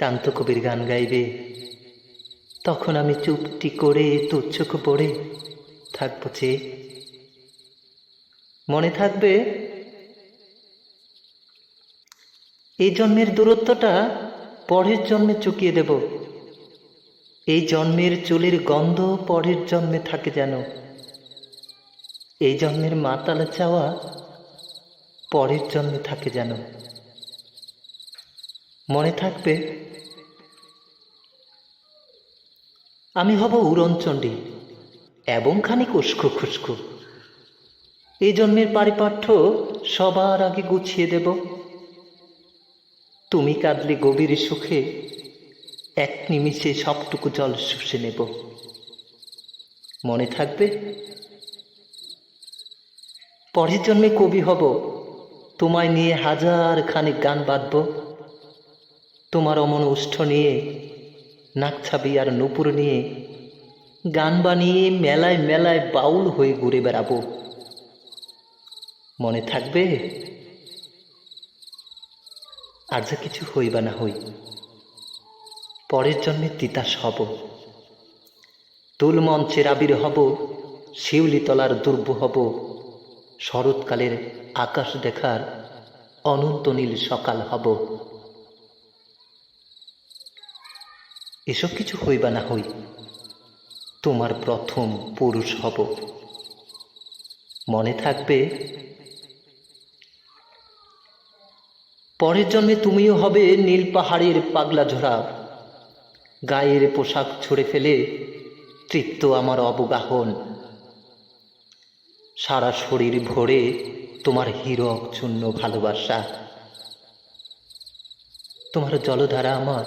কান্ত কবির গান গাইবে। তখন আমি চুপটি করে চোখ পড়ে থাকব চেয়ে মনে থাকবে, এই জন্মের দূরত্বটা পরের জন্মে চুকিয়ে দেব। এই জন্মের চুলের গন্ধ পরের জন্মে থাকে যেন। এই জন্মের মাতালে চাওয়া পরের জন্মে থাকে যেন। মনে থাকবে, আমি হব উড়নচণ্ডী এবং খানিক উস্কো খুস্কো। এই জন্মের পারিপাঠ্য সবার আগে গুছিয়ে দেব। তুমি কাঁদলে গভীর সুখে, এক নিমিষে সবটুকু জল শুষে নেব। মনে থাকবে, পরের জন্মে কবি হব, তোমায় নিয়ে হাজার খানিক গান বাঁধব তোমার অমন উষ্ঠ নিয়ে নাকছাবি আর নুপুর নিয়ে, গান বানিয়ে মেলায় মেলায় বাউল হয়ে ঘুরে বেড়াবো। মনে থাকবে? আর যা কিছু হই বা না হই, পরের জন্মে তিতাস হব। তুল মঞ্চের আবির হব, শিউলি তলার দুর্ব হব। শরৎকালের আকাশ দেখার অনন্ত নীল সকাল হব। এসব কিছু হইবা না হই, তোমার প্রথম পুরুষ হব। মনে থাকবে, পরের জন্মে তুমিও হবে নীল পাহাড়ের পাগলা ঝোড়া। গায়ের পোশাক ছুঁড়ে ফেলে তৃপ্ত আমার অবগাহন। সারা শরীর ভরে তোমার হীরক চূন্য ভালোবাসা। তোমার জলধারা আমার